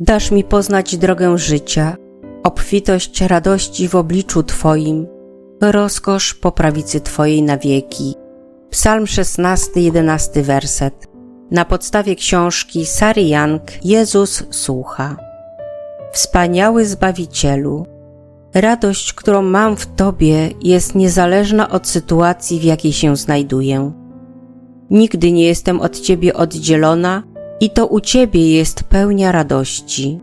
Dasz mi poznać drogę życia, obfitość radości w obliczu Twoim, rozkosz po prawicy Twojej na wieki. Psalm 16, 11 werset. Na podstawie książki Sary Young Jezus słucha. Wspaniały Zbawicielu, radość, którą mam w Tobie, jest niezależna od sytuacji, w jakiej się znajduję. Nigdy nie jestem od Ciebie oddzielona i to u Ciebie jest pełnia radości.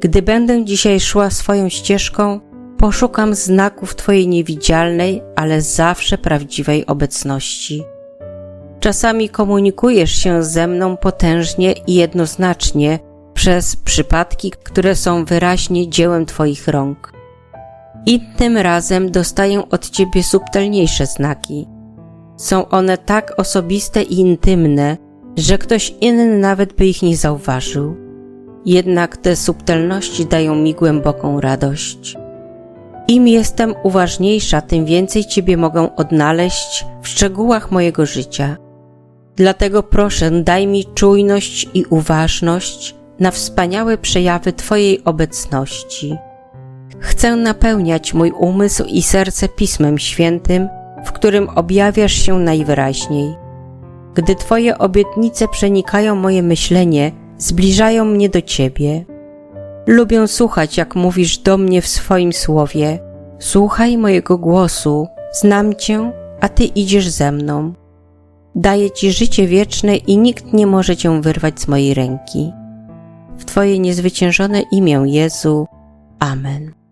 Gdy będę dzisiaj szła swoją ścieżką, poszukam znaków Twojej niewidzialnej, ale zawsze prawdziwej obecności. Czasami komunikujesz się ze mną potężnie i jednoznacznie przez przypadki, które są wyraźnie dziełem Twoich rąk. Innym razem dostaję od Ciebie subtelniejsze znaki. Są one tak osobiste i intymne, że ktoś inny nawet by ich nie zauważył. Jednak te subtelności dają mi głęboką radość. Im jestem uważniejsza, tym więcej Ciebie mogę odnaleźć w szczegółach mojego życia. Dlatego proszę, daj mi czujność i uważność na wspaniałe przejawy Twojej obecności. Chcę napełniać mój umysł i serce Pismem Świętym, w którym objawiasz się najwyraźniej. Gdy Twoje obietnice przenikają moje myślenie, zbliżają mnie do Ciebie. Lubię słuchać, jak mówisz do mnie w swoim słowie. Słuchaj mojego głosu, znam Cię, a Ty idziesz ze mną. Daję Ci życie wieczne i nikt nie może Cię wyrwać z mojej ręki. W Twoje niezwyciężone imię Jezu. Amen.